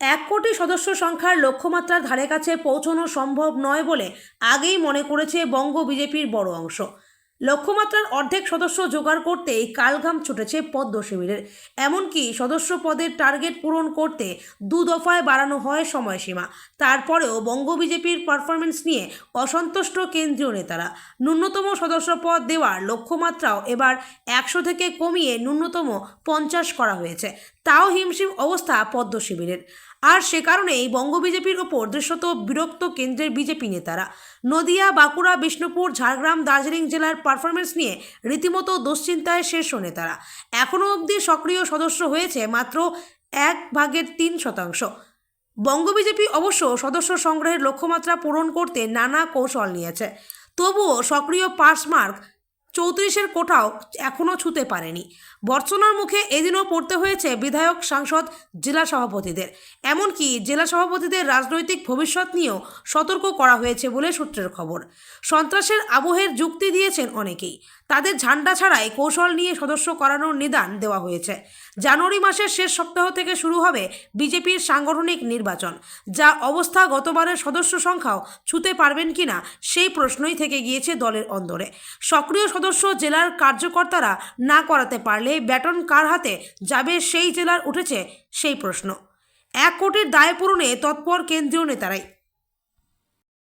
এক কোটি সদস্য সংখ্যার লক্ষ্যমাত্রার ধারে কাছে পৌঁছানো সম্ভব নয় বলে আগেই মনে করেছে বঙ্গ বিজেপির বড় অংশ। লক্ষ্যমাত্রার অর্ধেক সদস্য জোগাড় করতেই কালঘাম ছুটেছে পদ্ম শিবিরের। এমনকি সদস্য পদের টার্গেট পূরণ করতে দু দফায় বাড়ানো হয় সময়সীমা। তারপরেও বঙ্গ বিজেপির পারফরমেন্স নিয়ে অসন্তুষ্ট কেন্দ্রীয় নেতারা। ন্যূনতম সদস্য পদ দেওয়ার লক্ষ্যমাত্রাও এবার একশো থেকে কমিয়ে ন্যূনতম পঞ্চাশ করা হয়েছে। তাও হিমশিম অবস্থা পদ্ম শিবিরের। আর সে কারণেই বঙ্গ বিজেপির ওপর দৃশ্যত বিরক্ত কেন্দ্রের বিজেপি নেতারা। নদিয়া, বাঁকুড়া, বিষ্ণুপুর, ঝাড়গ্রাম, দার্জিলিং জেলার পারফরমেন্স নিয়ে রীতিমতো দুশ্চিন্তায় শীর্ষ নেতারা। এখনও অবধি সক্রিয় সদস্য হয়েছে মাত্র এক ভাগের তিন শতাংশ। বঙ্গ বিজেপি অবশ্য সদস্য সংগ্রহের লক্ষ্যমাত্রা পূরণ করতে নানা কৌশল নিয়েছে। তবুও সক্রিয় পাস মার্ক চৌত্রিশের কোঠাও এখনও ছুতে পারেনি। বর্ষনার মুখে এদিনও পড়তে হয়েছে বিধায়ক, সাংসদ, জেলা সভাপতিদের। এমনকি জেলা সভাপতিদের রাজনৈতিক ভবিষ্যৎ নিয়েও সতর্ক করা হয়েছে বলে সূত্রের খবর। সন্ত্রাসের আবহের যুক্তি দিয়েছেন অনেকেই। তাদের ঝান্ডা ছাড়াই কৌশল নিয়ে সদস্য করানোর নিদান দেওয়া হয়েছে। জানুয়ারি মাসের শেষ সপ্তাহ থেকে শুরু হবে বিজেপির সাংগঠনিক নির্বাচন। যা অবস্থা গতবারের সদস্য সংখ্যাও ছুতে পারবেন কিনা সেই প্রশ্নই থেকে গিয়েছে দলের অন্দরে। সক্রিয় সদস্য জেলার কার্যকর্তারা না করাতে পারলে ব্যাটন কার হাতে যাবে সেই জেলার উঠেছে সেই প্রশ্ন। এক কোটির দায় পূরণে তৎপর কেন্দ্রীয় নেতারাই।